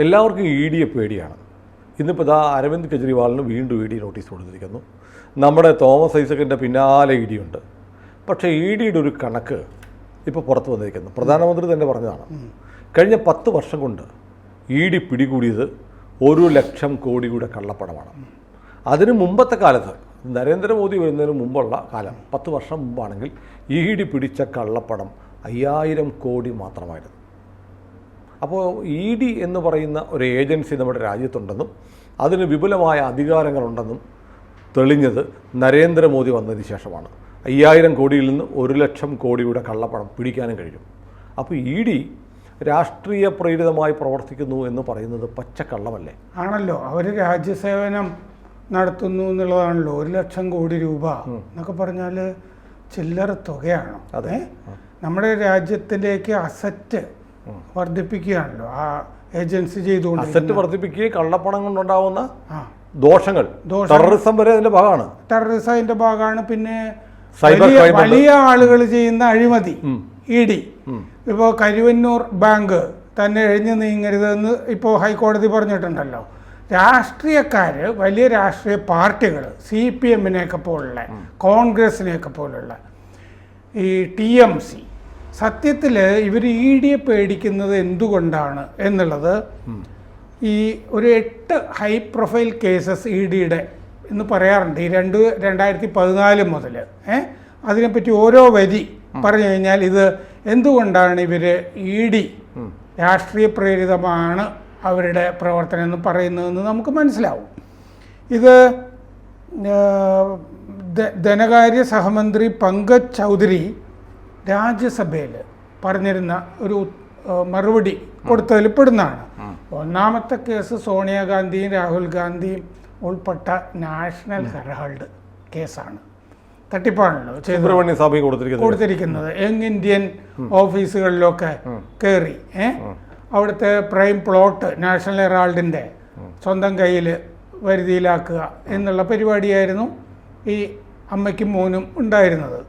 എല്ലാവർക്കും ഇ ഡിയെ പേടിയാണ്. ഇന്നിപ്പോൾ ഇതാ അരവിന്ദ് കെജ്രിവാളിന് വീണ്ടും ഇ ഡി നോട്ടീസ് കൊടുത്തിരിക്കുന്നു. നമ്മുടെ തോമസ് ഐസക്കിന്റെ പിന്നാലെ ഇ ഡി ഉണ്ട് പക്ഷേ ഇ ഡിയുടെ ഒരു കണക്ക് ഇപ്പോൾ പുറത്ത് വന്നിരിക്കുന്നു. പ്രധാനമന്ത്രി തന്നെ പറഞ്ഞതാണ്. കഴിഞ്ഞ പത്ത് വർഷം കൊണ്ട് ഇ ഡി പിടികൂടിയത് ഒരു ലക്ഷം കോടിയുടെ കള്ളപ്പണമാണ്. അതിനു മുമ്പത്തെ കാലത്ത് നരേന്ദ്രമോദി വരുന്നതിന് മുമ്പുള്ള കാലം പത്ത് വർഷം മുമ്പാണെങ്കിൽ ഇ ഡി പിടിച്ച കള്ളപ്പണം അയ്യായിരം കോടി മാത്രമായിരുന്നു. അപ്പോൾ ഇ ഡി എന്ന് പറയുന്ന ഒരു ഏജൻസി നമ്മുടെ രാജ്യത്തുണ്ടെന്നും അതിന് വിപുലമായ അധികാരങ്ങളുണ്ടെന്നും തെളിഞ്ഞത് നരേന്ദ്രമോദി വന്നതിന് ശേഷമാണ്. അയ്യായിരം കോടിയിൽ നിന്ന് ഒരു ലക്ഷം കോടിയുടെ കള്ളപ്പണം പിടിക്കാനും കഴിയും. അപ്പോൾ ഇ ഡി രാഷ്ട്രീയ പ്രേരിതമായി പ്രവർത്തിക്കുന്നു എന്ന് പറയുന്നത് പച്ചക്കള്ളമല്ലേ? ആണല്ലോ. അവർ രാജ്യസേവനം നടത്തുന്നു എന്നുള്ളതാണല്ലോ. ഒരു ലക്ഷം കോടി രൂപ എന്നൊക്കെ പറഞ്ഞാൽ ചില്ലറ തുകയാണ്. അതെ. നമ്മുടെ രാജ്യത്തിലേക്ക് അസറ്റ് വർദ്ധിപ്പിക്കുകയാണല്ലോ. ആ ഏജൻസി ചെയ്തുകൊണ്ട് അസറ്റ് വർദ്ധിപ്പിക്കുകയും കള്ളപ്പണം കൊണ്ടുണ്ടാവുന്ന ദോഷങ്ങൾ. ടെററിസം വരെ അതിന്റെ ഭാഗമാണ്. ടെററിസം അതിന്റെ ഭാഗമാണ്. പിന്നെ വലിയ ആളുകൾ ചെയ്യുന്ന അഴിമതി ഇ ഡി. ഇപ്പോൾ കരുവന്നൂർ ബാങ്ക് തന്നെ എഴിഞ്ഞു നീങ്ങരുതെന്ന് ഇപ്പോൾ ഹൈക്കോടതി പറഞ്ഞിട്ടുണ്ടല്ലോ. രാഷ്ട്രീയക്കാർ വലിയ രാഷ്ട്രീയ പാർട്ടികൾ സി പി എമ്മിനെയൊക്കെ പോലുള്ള കോൺഗ്രസിനെയൊക്കെ പോലുള്ള ഈ ടി എം സി സത്യത്തിൽ ഇവർ ഇ ഡിയെ പേടിക്കുന്നത് എന്തുകൊണ്ടാണ് എന്നുള്ളത് ഈ ഒരു എട്ട് ഹൈ പ്രൊഫൈൽ കേസസ് ഇ ഡിയുടെ എന്ന് പറയാറുണ്ട്. ഈ രണ്ട് രണ്ടായിരത്തി പതിനാല് മുതൽ ഏഹ് അതിനെപ്പറ്റി ഓരോ വരി പറഞ്ഞു കഴിഞ്ഞാൽ ഇത് എന്തുകൊണ്ടാണ് ഇവർ ഇ ഡി രാഷ്ട്രീയ പ്രേരിതമാണ് അവരുടെ പ്രവർത്തനം എന്ന് പറയുന്നതെന്ന് നമുക്ക് മനസ്സിലാവും. ഇത് ധനകാര്യ സഹമന്ത്രി പങ്കജ് ചൗധരി രാജ്യസഭയിൽ പറഞ്ഞിരുന്ന ഒരു മറുപടി കൊടുത്തതിൽ പെടുന്നതാണ്. ഒന്നാമത്തെ കേസ് സോണിയാഗാന്ധിയും രാഹുൽ ഗാന്ധിയും ഉൾപ്പെട്ട നാഷണൽ ഹെറാൾഡ് കേസാണ്. തട്ടിപ്പാണല്ലോ സുബ്രഹ്മണ്യ സഭ കൊടുത്തിരിക്കുന്നത്. യങ് ഇന്ത്യൻ ഓഫീസുകളിലൊക്കെ കയറി ഏ? അവിടുത്തെ പ്രൈം പ്ലോട്ട് നാഷണൽ ഹെറാൾഡിന്റെ സ്വന്തം കയ്യിൽ വരുതിയിലാക്കുക എന്നുള്ള പരിപാടിയായിരുന്നു ഈ അമ്മയ്ക്കും മോനും ഉണ്ടായിരുന്നത്.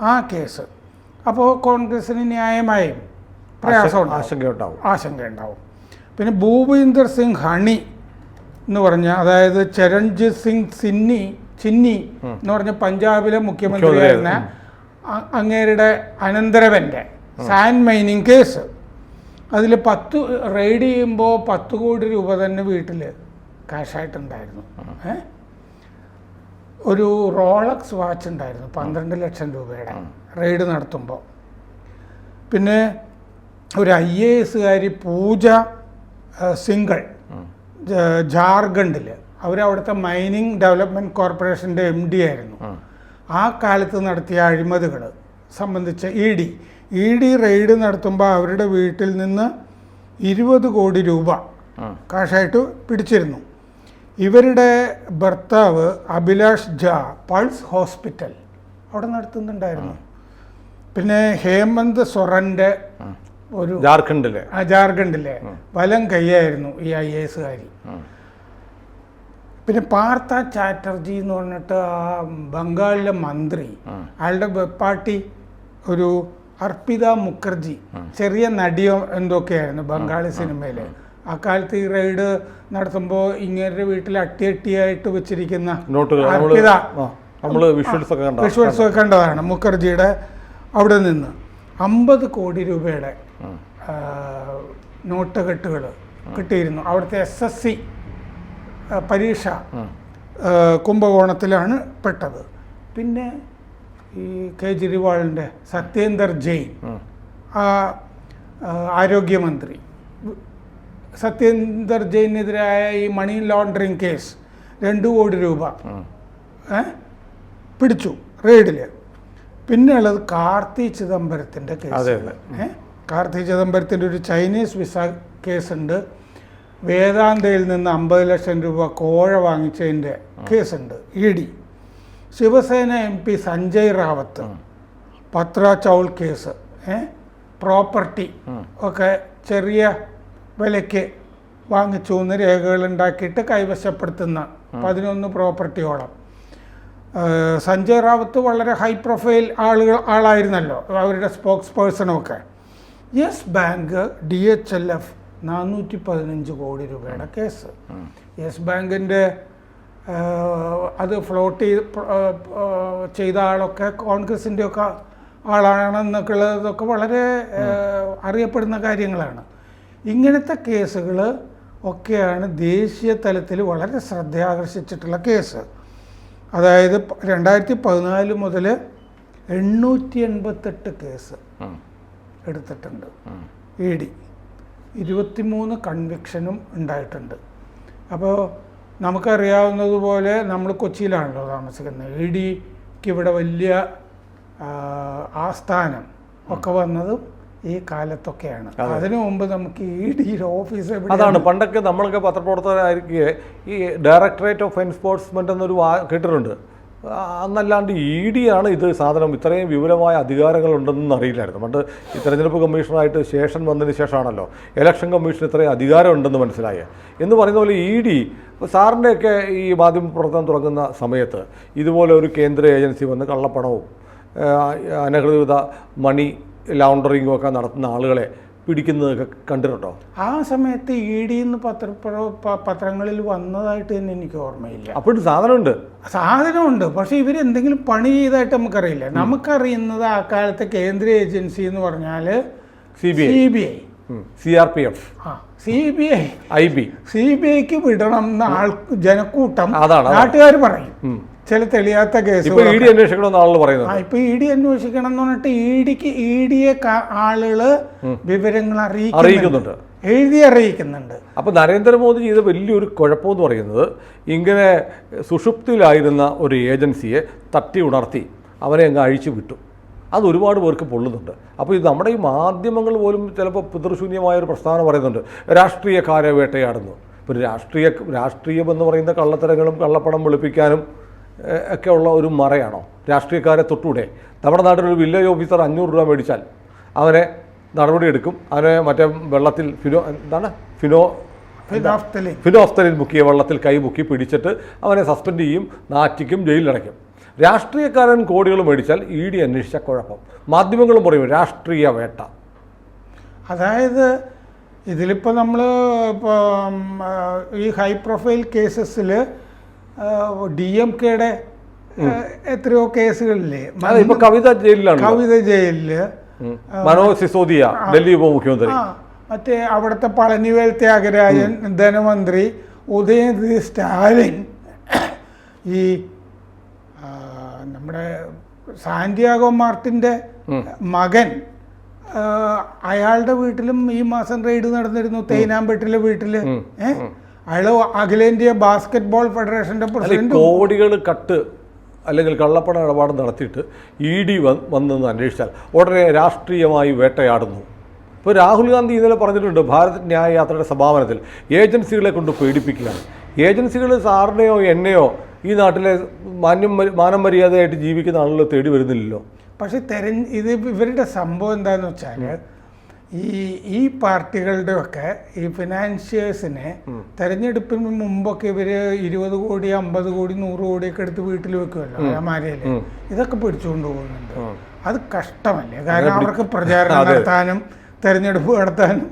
ആ കേസ് അപ്പോൾ കോൺഗ്രസിന് ന്യായമായും പ്രയാസമുണ്ട് ആശങ്കയുണ്ടാവും. ആശങ്കയുണ്ടാവും. പിന്നെ ഭൂപീന്ദർ സിംഗ് ഹണി എന്ന് പറഞ്ഞ അതായത് ചരൺജിത് സിംഗ് സിന്നി ചിന്നി എന്ന് പറഞ്ഞ പഞ്ചാബിലെ മുഖ്യമന്ത്രിയായിരുന്ന അങ്ങേരുടെ അനന്തരവന്റെ സാൻഡ് മൈനിങ് കേസ്. അതിൽ പത്ത് റെയ്ഡ് ചെയ്യുമ്പോൾ പത്ത് കോടി രൂപ തന്നെ വീട്ടിൽ ക്യാഷായിട്ടുണ്ടായിരുന്നു ഏ? ഒരു റോളക്സ് വാച്ച് ഉണ്ടായിരുന്നു പന്ത്രണ്ട് ലക്ഷം രൂപയുടെ. റെയ്ഡ് നടത്തുമ്പോൾ. പിന്നെ ഒരു ഐ എ എസുകാരി പൂജ സിംഗിൾ ജാർഖണ്ഡിൽ അവരവിടുത്തെ മൈനിങ് ഡെവലപ്മെന്റ് കോർപ്പറേഷന്റെ എം ഡി ആയിരുന്നു. ആ കാലത്ത് നടത്തിയ അഴിമതികൾ സംബന്ധിച്ച് E D. E D raid നടത്തുമ്പോൾ അവരുടെ വീട്ടിൽ നിന്ന് ഇരുപത് കോടി രൂപ കാശായിട്ട് പിടിച്ചിരുന്നു. ഇവരുടെ ഭർത്താവ് അഭിലാഷ് ജാ പൾസ് ഹോസ്പിറ്റൽ അവിടെ നടത്തുന്നുണ്ടായിരുന്നു. പിന്നെ ഹേമന്ത് സൊറന്റെ ഒരു ജാർഖണ്ഡിലെ. ആ ജാർഖണ്ഡിലെ. വലം കൈയായിരുന്നു ഈ ഐ എ എസുകാരി പിന്നെ പാർത്ഥ ചാറ്റർജി എന്ന് പറഞ്ഞിട്ട് ആ ബംഗാളിലെ മന്ത്രി അയാളുടെ പാർട്ടി ഒരു അർപ്പിത മുഖർജി ചെറിയ നടിയോ എന്തൊക്കെയായിരുന്നു ബംഗാളി സിനിമയിലെ. അക്കാലത്ത് ഈ റൈഡ് നടത്തുമ്പോൾ ഇങ്ങനെ വീട്ടിൽ അട്ടിയട്ടിയായിട്ട് വെച്ചിരിക്കുന്ന അർപ്പിത വിഷ്വൽസ് ഒക്കെ കണ്ടതാണ് മുഖർജിയുടെ അവിടെ നിന്ന് അമ്പത് കോടി രൂപയുടെ നോട്ടുകെട്ടുകൾ നോട്ട് കെട്ടുകൾ കിട്ടിയിരുന്നു. അവിടുത്തെ എസ് എസ് സി പരീക്ഷ കുംഭകോണത്തിലാണ് പെട്ടത്. പിന്നെ ഈ കേജ്രിവാളിന്റെ സത്യേന്ദർ ജെയിൻ ആ, ആരോഗ്യമന്ത്രി. സത്യേന്ദർ ജെയിനെതിരായ ഈ മണി ലോണ്ടറിങ് കേസ് രണ്ട് കോടി രൂപ പിടിച്ചു റെയ്ഡിൽ പിന്നെ ഉള്ളത് കാർത്തി ചിദംബരത്തിന്റെ കേസുകൾ കേസ്. അതെ. ഏ? കാർത്തി ചിദംബരത്തിന്റെ ഒരു ചൈനീസ് വിസ കേസുണ്ട്. വേദാന്തയിൽ നിന്ന് അമ്പത് ലക്ഷം രൂപ കോഴ വാങ്ങിച്ചതിന്റെ കേസുണ്ട്. E D. Shiv Sena M P Sanjay Raut. Patra Chawl case. ഏ? പ്രോപ്പർട്ടി ഒക്കെ ചെറിയ വിലയ്ക്ക് വാങ്ങിച്ചു എന്ന് രേഖകൾ ഉണ്ടാക്കിയിട്ട് കൈവശപ്പെടുത്തുന്ന പതിനൊന്ന് പ്രോപ്പർട്ടിയോളം. സഞ്ജയ് റാവത്ത് വളരെ ഹൈ പ്രൊഫൈൽ ആളുകൾ ആളായിരുന്നല്ലോ. അവരുടെ സ്പോക്സ് പേഴ്സണൊക്കെ yes bank D H L F നാനൂറ്റി പതിനഞ്ച് കോടി രൂപയുടെ കേസ്. യെസ് ബാങ്കിന്റെ അത് ഫ്ലോട്ട് ചെയ്ത് ചെയ്ത ആളൊക്കെ കോൺഗ്രസിന്റെ ഒക്കെ ആളാണെന്നൊക്കെ ഉള്ളതൊക്കെ വളരെ അറിയപ്പെടുന്ന കാര്യങ്ങളാണ്. ഇങ്ങനത്തെ കേസുകൾ ഒക്കെയാണ് ദേശീയ തലത്തിൽ വളരെ ശ്രദ്ധയാകർഷിച്ചിട്ടുള്ള കേസ്. അതായത് രണ്ടായിരത്തി പതിനാല് മുതൽ എണ്ണൂറ്റി എൺപത്തെട്ട് കേസ് എടുത്തിട്ടുണ്ട്. E D. ഇരുപത്തിമൂന്ന് കൺവിക്ഷനും ഉണ്ടായിട്ടുണ്ട്. അപ്പോൾ നമുക്കറിയാവുന്നതുപോലെ നമ്മൾ കൊച്ചിയിലാണല്ലോ താമസിക്കുന്നത്. ഇ ഡിക്ക് ഇവിടെ വലിയ ആസ്ഥാനം ഒക്കെ വന്നതും ഈ കാലത്തൊക്കെയാണ്. അതിനു മുമ്പ് നമുക്ക് ഇ ഡിയുടെ ഓഫീസ് അതാണ്. പണ്ടൊക്കെ നമ്മളൊക്കെ പത്രപ്രവർത്തകരായിരിക്കെ ഈ ഡയറക്ടറേറ്റ് ഓഫ് എൻഫോഴ്സ്മെന്റ് എന്നൊരു കേട്ടിട്ടുണ്ട്. അന്നല്ലാണ്ട് ഇ ഡി ആണ് ഇത് സാധനം ഇത്രയും വിപുലമായ അധികാരങ്ങളുണ്ടെന്ന് അറിയില്ലായിരുന്നു. പണ്ട് ഈ തെരഞ്ഞെടുപ്പ് കമ്മീഷണറായിട്ട് ശേഷൻ വന്നതിന് ശേഷമാണല്ലോ ഇലക്ഷൻ കമ്മീഷൻ ഇത്രയും അധികാരമുണ്ടെന്ന് ഉണ്ടെന്ന് മനസ്സിലായേ. എന്ന് പറയുന്ന പോലെ ഇ ഡി സാറിന്റെയൊക്കെ ഈ മാധ്യമ പ്രവർത്തനം തുടങ്ങുന്ന സമയത്ത് ഇതുപോലെ ഒരു കേന്ദ്ര ഏജൻസി വന്ന് കള്ളപ്പണവും അനധികൃത മണി ലൗണ്ടറിങ്ങും ഒക്കെ നടത്തുന്ന ആളുകളെ പിടിക്കുന്നതൊക്കെ കണ്ടിട്ടുണ്ടോ? ആ സമയത്ത് ഇ ഡി എന്ന് പത്ര പത്രങ്ങളിൽ വന്നതായിട്ട് തന്നെ എനിക്ക് ഓർമ്മയില്ല. അപ്പോഴും സാധനമുണ്ട്. സാധനമുണ്ട്. പക്ഷെ ഇവരെന്തെങ്കിലും പണി ചെയ്തായിട്ട് നമുക്കറിയില്ല. നമുക്കറിയുന്നത് ആ കാലത്തെ കേന്ദ്ര ഏജൻസി എന്ന് പറഞ്ഞാൽ C B C B I. C R P F. C B I. I B. C B ഐക്ക് വിടണം എന്ന ആൾ ജനക്കൂട്ടം. നാട്ടുകാർ പറയും. ചില തെളിയാത്ത ഇപ്പൊ കേസ് ഇ ഡി അന്വേഷിക്കണമെന്ന് ആളുകൾ പറയുന്നത് ഇപ്പൊ ഇ ഡി അന്വേഷിക്കണം എന്ന് പറഞ്ഞിട്ട് ഇ ഡിക്ക് ഇ ഡിയെ ആളുകൾ വിവരങ്ങൾ അറിയിക്കുന്നുണ്ട്. എഴുതി അറിയിക്കുന്നുണ്ട്. അപ്പോൾ നരേന്ദ്രമോദി ചെയ്ത വലിയൊരു കുഴപ്പമെന്ന് പറയുന്നത് ഇങ്ങനെ സുഷുപ്തിയിലായിരുന്ന ഒരു ഏജൻസിയെ തട്ടി ഉണർത്തി അവരെ അങ്ങ് അഴിച്ചു വിട്ടു. അത് ഒരുപാട് പേർക്ക് പൊള്ളുന്നുണ്ട്. അപ്പോൾ ഇത് നമ്മുടെ ഈ മാധ്യമങ്ങൾ പോലും ചിലപ്പോൾ പിതൃശൂന്യമായ ഒരു പ്രസ്താവന പറയുന്നുണ്ട്. രാഷ്ട്രീയക്കാരെ വേട്ടയാടുന്നു ഇപ്പോൾ രാഷ്ട്രീയ രാഷ്ട്രീയം എന്ന് പറയുന്ന കള്ളത്തരങ്ങളും കള്ളപ്പണം വെളുപ്പിക്കാനും ഒക്കെ ഉള്ള ഒരു മറയാണോ? രാഷ്ട്രീയക്കാരെ തൊട്ടൂടെ. നമ്മുടെ നാട്ടിലൊരു വില്ലേജ് ഓഫീസർ അഞ്ഞൂറ് രൂപ മേടിച്ചാൽ അവനെ നടപടിയെടുക്കും. അവനെ മറ്റേ വെള്ളത്തിൽ ഫിനോ എന്താണ്? ഫിനോ ഫിനോഫ്തലിൻ മുക്കിയ വെള്ളത്തിൽ കൈ മുക്കി പിടിച്ചിട്ട് അവനെ സസ്പെൻഡ് ചെയ്യും നാറ്റിക്കും ജയിലിലടയ്ക്കും. രാഷ്ട്രീയക്കാരൻ കോടികൾ മേടിച്ചാൽ ഇ ഡി അന്വേഷിച്ച കുഴപ്പം. മാധ്യമങ്ങളും പറയും രാഷ്ട്രീയ വേട്ട. അതായത് ഇതിലിപ്പോൾ നമ്മൾ ഇപ്പോൾ ഈ ഹൈ പ്രൊഫൈൽ കേസസിൽ ഡി എം കെയുടെ എത്രയോ കേസുകളില്ലേ? ഇപ്പൊ കവിത ജയിലിലാണ് കവിത ജയിലിൽ. മനോജ് സിസോദിയ ഡൽഹി ഉപമുഖ്യമന്ത്രി. മറ്റേ അവിടുത്തെ പളനിവേൽ ത്യാഗരാജൻ ധനമന്ത്രി ഉദയനിധി സ്റ്റാലിൻ ഈ നമ്മുടെ സാന്റിയാഗോ മാർട്ടിന്റെ മകൻ അയാളുടെ വീട്ടിലും ഈ മാസം റെയ്ഡ് നടന്നിരുന്നു തേനാമ്പെട്ടിലെ വീട്ടിൽ. ഏഹ് അയാൾ അഖിലേന്ത്യ ബാസ്കറ്റ് ബോൾ ഫെഡറേഷന്റെ പ്രസിഡന്റ് കോടികൾ കട്ട് അല്ലെങ്കിൽ കള്ളപ്പണ ഇടപാട് നടത്തിയിട്ട് ഇ ഡി വന്നെന്ന് അന്വേഷിച്ചാൽ ഉടനെ രാഷ്ട്രീയമായി വേട്ടയാടുന്നു. ഇപ്പോൾ രാഹുൽ ഗാന്ധി ഇന്നലെ പറഞ്ഞിട്ടുണ്ട് ഭാരത് ന്യായ യാത്രയുടെ സമാപനത്തിൽ ഏജൻസികളെ കൊണ്ട് പേടിപ്പിക്കുകയാണ് ഏജൻസികൾ സാറിനെയോ എന്നെയോ ഈ നാട്ടിലെ മാന്യം മാനം മര്യാദയായിട്ട് ജീവിക്കുന്ന ആളുകൾ തേടി വരുന്നില്ലല്ലോ. പക്ഷേ തെരഞ്ഞ ഇത് ഇവരുടെ സംഭവം എന്താണെന്ന് വെച്ചാൽ ഈ ഈ പാർട്ടികളുടെ ഒക്കെ ഈ ഫിനാൻഷ്യേഴ്സിനെ തെരഞ്ഞെടുപ്പിന് മുമ്പൊക്കെ ഇവർ ഇരുപത് കോടി അമ്പത് കോടി നൂറ് കോടിയൊക്കെ എടുത്ത് വീട്ടിൽ വെക്കുമല്ലോ അലമാരയിൽ ഇതൊക്കെ പിടിച്ചുകൊണ്ട് പോകുന്നുണ്ട്. അത് കഷ്ടമല്ലേ? കാരണം അവർക്ക് പ്രചാരണം നടത്താനും തെരഞ്ഞെടുപ്പ് നടത്താനും.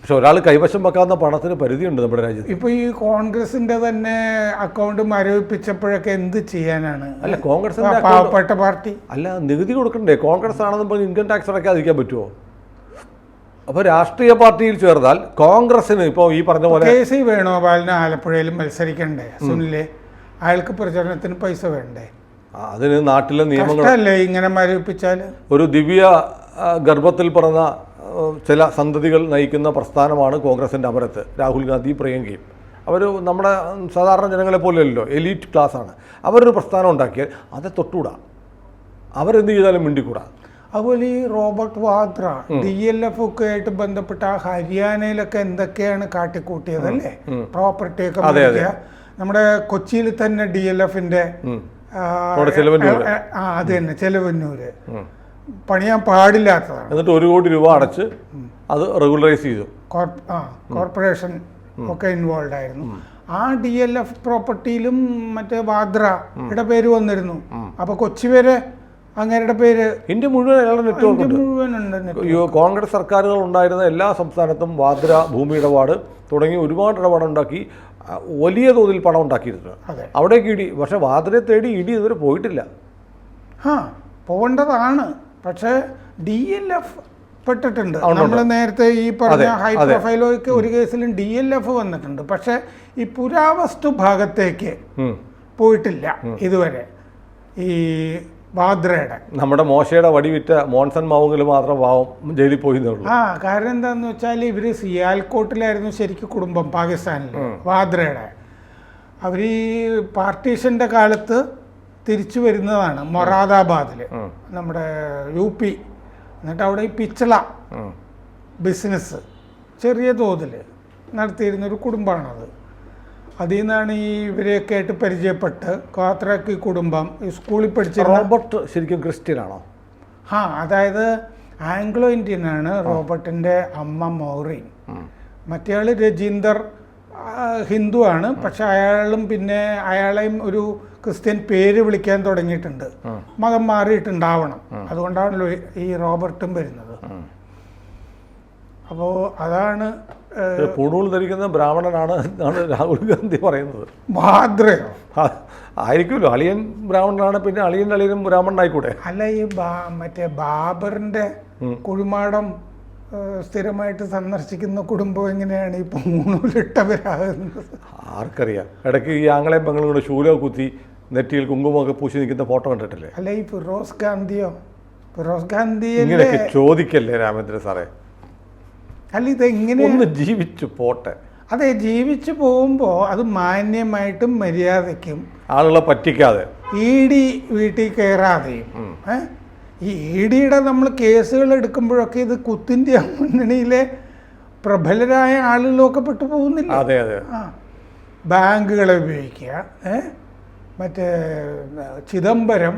പക്ഷെ ഒരാൾ കൈവശം വെക്കാവുന്ന പണത്തിന് പരിധിയുണ്ട് നമ്മുടെ രാജ്യത്ത്. ഇപ്പൊ ഈ കോൺഗ്രസിന്റെ തന്നെ അക്കൗണ്ട് മരവിപ്പിച്ചപ്പോഴൊക്കെ എന്ത് ചെയ്യാനാണ്? അല്ല കോൺഗ്രസ് പാവപ്പെട്ട പാർട്ടി. അല്ല നികുതി കൊടുക്കണ്ടേ? കോൺഗ്രസ് ആണെന്ന് പറഞ്ഞ് ഇൻകം ടാക്സ് അടക്കാതിരിക്കാൻ പറ്റുമോ അപ്പോൾ രാഷ്ട്രീയ പാർട്ടിയിൽ ചേർന്നാൽ കോൺഗ്രസിന് ഇപ്പോൾ ഈ പറഞ്ഞ പോലെ കെ സി വേണുഗോപാലിന് ആലപ്പുഴയിലും മത്സരിക്കണ്ടേ? സുനിലെ അയാൾക്ക് പ്രചരണത്തിന് പൈസ വേണ്ടേ? അതിന് നാട്ടിലെ നിയമങ്ങൾ കഷ്ടല്ലേ ഇങ്ങനെ മരവിപ്പിച്ചാൽ ഒരു ദിവ്യ ഗർഭത്തിൽ പറഞ്ഞ ചില സന്തതികൾ നയിക്കുന്ന പ്രസ്ഥാനമാണ് കോൺഗ്രസിന്റെ അമരത്ത് രാഹുൽ ഗാന്ധി പ്രിയങ്കയും. അവർ നമ്മുടെ സാധാരണ ജനങ്ങളെ പോലെയല്ലോ എലീറ്റ് ക്ലാസ്സാണ്. അവരൊരു പ്രസ്ഥാനം ഉണ്ടാക്കിയാൽ അത് തൊട്ടുകൂടാ അവരെന്ത് ചെയ്താലും മിണ്ടിക്കൂടാ. അതുപോലെ ഈ Robert Vadra D L F ഒക്കെ ആയിട്ട് ബന്ധപ്പെട്ട ഹരിയാനയിലൊക്കെ എന്തൊക്കെയാണ് കാട്ടിക്കൂട്ടിയതല്ലേ? പ്രോപ്പർട്ടി ഒക്കെ നമ്മുടെ കൊച്ചിയിൽ തന്നെ ഡി എൽ എഫിന്റെ അത് തന്നെ ചെലവന്നൂര്. പണിയാൻ പാടില്ലാത്തതാണ്. എന്നിട്ട് ഒരു കോടി രൂപ അടച്ച് അത് റെഗുലറൈസ് ചെയ്തു. കോർപ്പറേഷൻ ഒക്കെ ഇൻവോൾവ് ആയിരുന്നു. ആ ഡി എൽ എഫ് പ്രോപ്പർട്ടിയിലും മറ്റേ വാദ്രയുടെ പേര് വന്നിരുന്നു. അപ്പൊ കൊച്ചി വരെ അങ്ങേരുടെ പേര് ഇന്ത്യ മുഴുവൻ അയാളുടെ നെറ്റ്വർക്ക് കോൺഗ്രസ് സർക്കാരുകൾ ഉണ്ടായിരുന്ന എല്ലാ സംസ്ഥാനത്തും വാദ്ര ഭൂമി ഇടപാട് തുടങ്ങി ഒരുപാട് ഇടപാടുണ്ടാക്കി ഉണ്ടാക്കി വലിയ തോതിൽ പണം ഉണ്ടാക്കിയിരുന്നു അവിടേക്ക് ഇടി പക്ഷെ വാദ്രയെ തേടി ഇടി ഇതുവരെ പോയിട്ടില്ല. ആ പോകേണ്ടതാണ്. പക്ഷേ ഡി എൽ എഫ് പെട്ടിട്ടുണ്ട്. നമ്മൾ നേരത്തെ ഈ പറഞ്ഞ ഹൈ പ്രൊഫൈലോയ്ക്ക് പ്രൊഫൈലൊക്കെ ഒരു കേസിലും ഡി എൽ എഫ് വന്നിട്ടുണ്ട്. പക്ഷേ ഈ പുരാവസ്തു ഭാഗത്തേക്ക് പോയിട്ടില്ല ഇതുവരെ. ഈ വാദ്രയുടെ. നമ്മുടെ മോശയുടെ വടിവിറ്റ മോൺസൺ മാവുകൾ മാത്രം പാവം ജയിലിൽ പോയി ആ കാരണം എന്താന്ന് വെച്ചാൽ ഇവർ സിയാൽകോട്ടിലായിരുന്നു ശരിക്കും കുടുംബം പാകിസ്ഥാനിൽ വാദ്രയുടെ. അവർ ഈ പാർട്ടീഷന്റെ കാലത്ത് തിരിച്ചു വരുന്നതാണ് മൊറാദാബാദിൽ നമ്മുടെ യു പി. എന്നിട്ട് അവിടെ ഈ പിച്ചള ബിസിനസ് ചെറിയ തോതിൽ നടത്തിയിരുന്നൊരു കുടുംബമാണത്. അതിൽ നിന്നാണ് ഈ ഇവരെയൊക്കെ ആയിട്ട് പരിചയപ്പെട്ട് കാത്രക്കി കുടുംബം സ്കൂളിൽ പഠിച്ച റോബർട്ട് ശരിക്കും ക്രിസ്ത്യൻ ആണോ ആ അതായത് ആംഗ്ലോ ഇന്ത്യൻ ആണ് റോബർട്ടിന്റെ അമ്മ മൗറീൻ. മറ്റേയാൾ രജീന്ദർ ഹിന്ദു ആണ്. പക്ഷെ അയാളും പിന്നെ അയാളെയും ഒരു ക്രിസ്ത്യൻ പേര് വിളിക്കാൻ തുടങ്ങിയിട്ടുണ്ട്. മതം മാറിയിട്ടുണ്ടാവണം. അതുകൊണ്ടാണല്ലോ ഈ- റോബർട്ടും വരുന്നത്. അപ്പോൾ അതാണ് പൂണൂൽ ധരിക്കുന്ന ബ്രാഹ്മണനാണ് എന്നാണ് രാഹുൽ ഗാന്ധി പറയുന്നത്. ആ, ആയിരിക്കുമല്ലോ. അളിയൻ ബ്രാഹ്മണനാണ് പിന്നെ അളിയൻ അളിയനും ബ്രാഹ്മണനായിക്കൂടെ? അല്ല ഈ ബാ- മറ്റേ ബാബറിന്റെ കുഴിമാടം സ്ഥിരമായിട്ട് സന്ദർശിക്കുന്ന കുടുംബം എങ്ങനെയാണ് ഈ പൂണൂലിട്ടവരാകുന്നത്? ആർക്കറിയാം. ഇടയ്ക്ക് ഈ ആങ്ങളെ പെങ്ങളും കൂടെ ശൂലോ കുത്തി നെറ്റിയിൽ കുങ്കുമൊക്കെ പൂശി നിൽക്കുന്ന ഫോട്ടോ കണ്ടിട്ടില്ലേ? അല്ല ഈ ഫിറോസ് ഗാന്ധിയോ? ഫിറോസ് ഗാന്ധി ചോദിക്കല്ലേ രാമേന്ദ്ര സാറേ? അല്ല ഇത് എങ്ങനെ ഒന്ന് ജീവിച്ചു പോട്ടെ. അതെ ജീവിച്ചു പോകുമ്പോൾ അത് മാന്യമായിട്ടും മര്യാദയ്ക്കും ആളുകളെ പറ്റിക്കാതെ. ഇ ഡി വീട്ടിൽ കയറാതെയും ഈ ഇ ഡിയുടെ നമ്മൾ കേസുകൾ എടുക്കുമ്പോഴൊക്കെ ഇത് കുത്തിന്റെ മുന്നണിയിലെ പ്രബലരായ ആളുകളൊക്കെ പെട്ടു പോകുന്നില്ല അതെ അതെ. ആ. ബാങ്കുകളെ ഉപയോഗിക്കുക മറ്റേ ചിദംബരം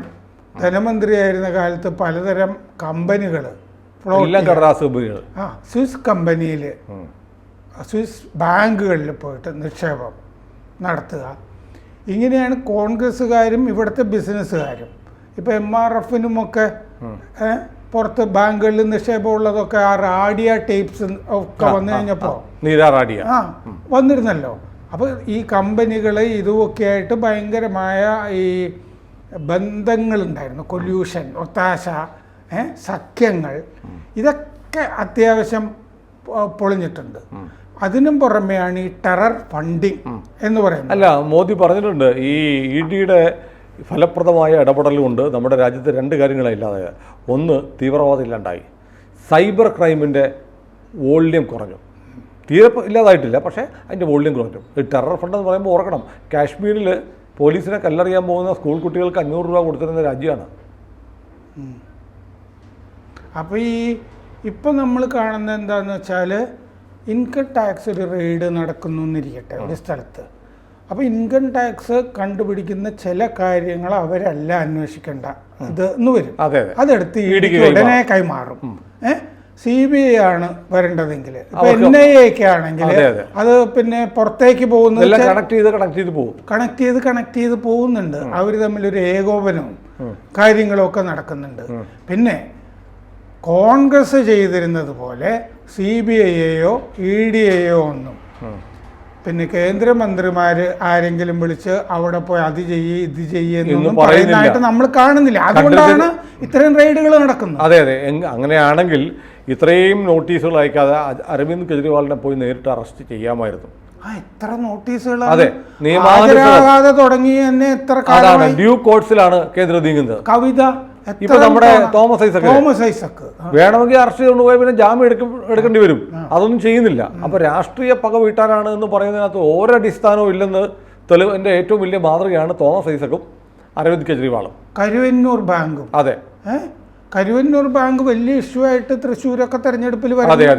ധനമന്ത്രിയായിരുന്ന കാലത്ത് പലതരം കമ്പനികൾ എല്ലാം കടലാസ് കമ്പനികൾ ആ സ്വിസ് കമ്പനിയിൽ സ്വിസ് ബാങ്കുകളിൽ പോയിട്ട് നിക്ഷേപം നടത്തുക. ഇങ്ങനെയാണ് കോൺഗ്രസ്സുകാരും ഇവിടുത്തെ ബിസിനസ്സുകാരും. ഇപ്പം എം ആർ എഫിനുമൊക്കെ പുറത്ത് ബാങ്കുകളിൽ നിക്ഷേപമുള്ളതൊക്കെ ആ റാഡിയ ടേപ്സ് ഒക്കെ വന്നു കഴിഞ്ഞപ്പോൾ നീരാറാടിയ ആ വന്നിരുന്നല്ലോ. അപ്പോൾ ഈ കമ്പനികൾ ഇതുമൊക്കെ ആയിട്ട് ഭയങ്കരമായ ഈ ബന്ധങ്ങളുണ്ടായിരുന്നു. കൊല്യൂഷൻ ഒത്താശ സഖ്യങ്ങൾ. ഇതൊക്കെ അത്യാവശ്യം പൊളിഞ്ഞിട്ടുണ്ട്. അതിനും പുറമെയാണ് ഈ ടെറർ ഫണ്ടിങ് എന്ന് പറയുന്നത്. അല്ല മോദി പറഞ്ഞിട്ടുണ്ട് ഈ ഇ ഡിയുടെ ഫലപ്രദമായ ഇടപെടൽ കൊണ്ട് നമ്മുടെ രാജ്യത്ത് രണ്ട് കാര്യങ്ങളില്ലാതെ ഒന്ന് തീവ്രവാദം ഇല്ലാണ്ടായി. സൈബർ ക്രൈമിന്റെ വോള്യം കുറഞ്ഞു. തീരെ ഇല്ലാതായിട്ടില്ല പക്ഷേ അതിന്റെ വോള്യം കുറഞ്ഞു. ഈ ടെറർ ഫണ്ട് എന്ന് പറയുമ്പോൾ ഓർക്കണം കാശ്മീരിൽ പോലീസിനെ കല്ലറിയാൻ പോകുന്ന സ്കൂൾ കുട്ടികൾക്ക് അഞ്ഞൂറ് രൂപ കൊടുത്തിരുന്ന രാജ്യമാണ് അപ്പോൾ ഈ ഇപ്പം നമ്മൾ കാണുന്നത് എന്താണെന്ന് വെച്ചാൽ ഇൻകം ടാക്സ് ഒരു റെയ്ഡ് നടക്കുന്നു എന്നിരിക്കട്ടെ ഒരു സ്ഥലത്ത്. അപ്പോൾ ഇൻകം ടാക്സ് കണ്ടുപിടിക്കുന്ന ചില കാര്യങ്ങൾ അവരല്ല അന്വേഷിക്കേണ്ട. ഇത് എന്ന് വരും. അതെ അതെ. അതെടുത്ത് ഉടനെ കൈമാറും. ഏ? സി ബി ഐ ആണ് വരേണ്ടതെങ്കിൽ ഇപ്പൊ എൻ ഐ ഒക്കെ ആണെങ്കിൽ അതെ, പിന്നെ പുറത്തേക്ക് പോകുന്നത് കണക്ട് ചെയ്ത് കണക്ട് ചെയ്ത് പോകും. കണക്ട് ചെയ്ത് കണക്ട് ചെയ്ത് പോകുന്നുണ്ട്. അവർ ഒരു ഏകോപനവും കാര്യങ്ങളും ഒക്കെ നടക്കുന്നുണ്ട്. പിന്നെ കോൺഗ്രസ് ചെയ്തിരുന്നത് പോലെ സി ബി ഐയെയോ ഇ ഡി എയോ ഒന്നും. പിന്നെ കേന്ദ്രമന്ത്രിമാര് ആരെങ്കിലും വിളിച്ച് അവിടെ പോയി അത് ചെയ്യ് ഇത് ചെയ്യുന്നൊന്നും പറയുന്നതായിട്ട് നമ്മൾ കാണുന്നില്ല. അതുകൊണ്ടാണ് ഇത്രയും റെയ്ഡുകൾ നടക്കുന്നത്. അതെ അതെ. അങ്ങനെയാണെങ്കിൽ ഇത്രയും നോട്ടീസുകൾ അയക്കാതെ അരവിന്ദ് കെജ്രിവാളിനെ പോയി നേരിട്ട് അറസ്റ്റ് ചെയ്യാമായിരുന്നു. ആ എത്ര നോട്ടീസുകൾ അതെ, തുടങ്ങി തന്നെ എത്ര ഡ്യൂ കോഴ്സിലാണ് കേന്ദ്രം നീങ്ങുന്നത്. കവിത ഇപ്പൊ നമ്മുടെ തോമസ് ഐസക് തോമസ് ഐസക് വേണമെങ്കിൽ അറസ്റ്റ് ചെയ്തുകൊണ്ട് പോയാൽ പിന്നെ ജാമ്യം എടുക്കും എടുക്കേണ്ടി വരും. അതൊന്നും ചെയ്യുന്നില്ല. അപ്പൊ രാഷ്ട്രീയ പക വീട്ടാനാണ് എന്ന് പറയുന്നതിനകത്ത് ഒരടിസ്ഥാനവും ഇല്ലെന്ന് തെളിവിന്റെ ഏറ്റവും വലിയ മാതൃകയാണ് തോമസ് ഐസക്കും അരവിന്ദ് കെജ്രിവാളും. കരുവന്നൂർ ബാങ്കും. അതെ? കരുവന്നൂർ ബാങ്ക് വലിയ ഇഷ്യൂ ആയിട്ട് തൃശ്ശൂരൊക്കെ തെരഞ്ഞെടുപ്പിൽ.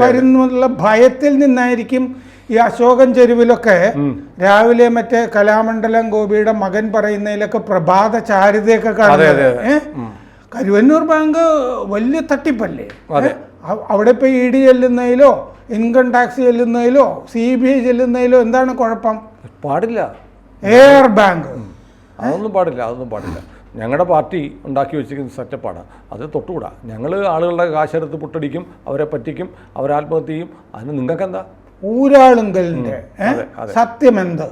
വരുന്നുള്ള ഭയത്തിൽ നിന്നായിരിക്കും ഈ അശോകൻ ചെരുവിലൊക്കെ രാവിലെ മറ്റേ കലാമണ്ഡലം ഗോപിയുടെ മകൻ പറയുന്നതിലൊക്കെ പ്രഭാത ചാരിതയൊക്കെ കാണുന്നത്. ഏഹ്? കരുവന്നൂർ ബാങ്ക് വലിയ തട്ടിപ്പല്ലേ? അവിടെ ഇപ്പൊ ഇ ഡി ചെല്ലുന്നതിലോ ഇൻകം ടാക്സ് ചെല്ലുന്നതിലോ സി ബി ഐ ചെല്ലുന്നതിലോ എന്താണ് കുഴപ്പം? പാടില്ല. എയർ ബാങ്ക്. അതൊന്നും പാടില്ല അതൊന്നും പാടില്ല. ഞങ്ങളുടെ പാർട്ടി ഉണ്ടാക്കി വെച്ചിരിക്കുന്ന സെറ്റപ്പാണ്. അത് തൊട്ടുകൂടാ. ഞങ്ങൾ ആളുകളുടെ കാശെടുത്ത് പൊട്ടടിക്കും അവരെ പറ്റിക്കും അവരെ ആത്മഹത്യ ചെയ്യും. അതിന് നിങ്ങൾക്കെന്താ? എന്താ? ഊരാളുങ്കലിന്റെ. സത്യമെന്ത്.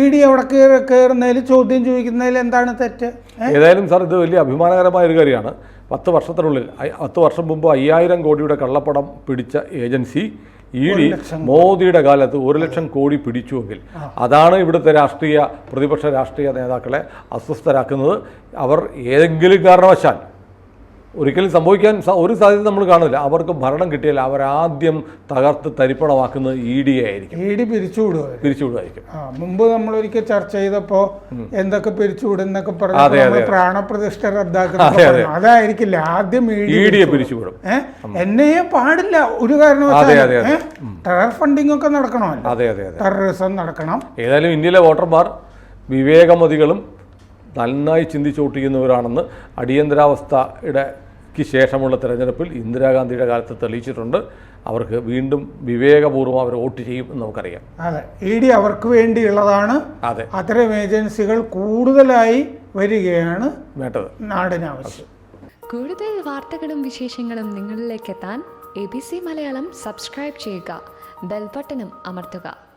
ഇ ഡി അവിടെ കയറുന്നതിൽ ചോദ്യം ചോദിക്കുന്നതിൽ എന്താണ് തെറ്റ്? ഏതായാലും സാർ ഇത് വലിയ അഭിമാനകരമായ ഒരു കാര്യമാണ്. പത്ത് വർഷത്തിനുള്ളിൽ പത്ത് വർഷം മുമ്പ് അയ്യായിരം കോടിയുടെ കള്ളപ്പടം പിടിച്ച ഏജൻസി ഇ ഡി മോദിയുടെ കാലത്ത് ഒരു ലക്ഷം കോടി പിടിച്ചുവെങ്കിൽ അതാണ് ഇവിടുത്തെ രാഷ്ട്രീയ പ്രതിപക്ഷ രാഷ്ട്രീയ നേതാക്കളെ അസ്വസ്ഥരാക്കുന്നത്. അവർ ഏതെങ്കിലും കാരണവശാൽ ഒരിക്കലും സംഭവിക്കാൻ ഒരു സാധ്യത നമ്മൾ കാണില്ല അവർക്ക് ഭരണം കിട്ടിയാൽ അവരാദ്യം തകർത്ത് തരിപ്പണമാക്കുന്നത് ഇ ഡി ആയിരിക്കും. ഇ ഡി പിരിച്ചുവിടുക പിരിച്ചുവിടുമായിരിക്കും. ആ മുമ്പ് നമ്മൾ ഒരിക്കൽ ചർച്ച ചെയ്തപ്പോ എന്തൊക്കെ പിരിച്ചുവിടുന്നൊക്കെ പറഞ്ഞു. പ്രാണപ്രതിഷ്ഠ റദ്ദാക്കുന്ന അതായിരിക്കില്ല ആദ്യം ഇ ഇ ഡിയെ പിരിച്ചുവിടും? എന്നെ പാടില്ല ഒരു കാരണവശാലും. ടെറർ ഫണ്ടിങ് ഒക്കെ നടക്കണമല്ലോ. അതെ അതെ ടെററിസം നടക്കണം. ഏതായാലും ഇന്ത്യയിലെ വോട്ടർമാർ വിവേകമതികളും നന്നായി ചിന്തിച്ചോട്ടിക്കുന്നവരാണെന്ന് അടിയന്തരാവസ്ഥയുടെ ക്ക് ശേഷമുള്ള തെരഞ്ഞെടുപ്പിൽ ഇന്ദിരാഗാന്ധിയുടെ കാലത്ത് തെളിയിച്ചിട്ടുണ്ട്. അവർക്ക് വീണ്ടും വിവേകപൂർവം അവർ വോട്ട് ചെയ്യും എന്ന് നമുക്കറിയാം. അതെ. ഇ ഡി അവർക്ക് വേണ്ടിയുള്ളതാണ്. അതെ. അത്തരം ഏജൻസികൾ കൂടുതലായി വരികയാണ് വേണ്ടത്. നാടിന് ആവശ്യം കൂടുതൽ വാർത്തകളും വിശേഷങ്ങളും നിങ്ങളിലേക്ക് എത്താൻ A B C Malayalam subscribe ചെയ്യുക. ബെൽബട്ടനും അമർത്തുക.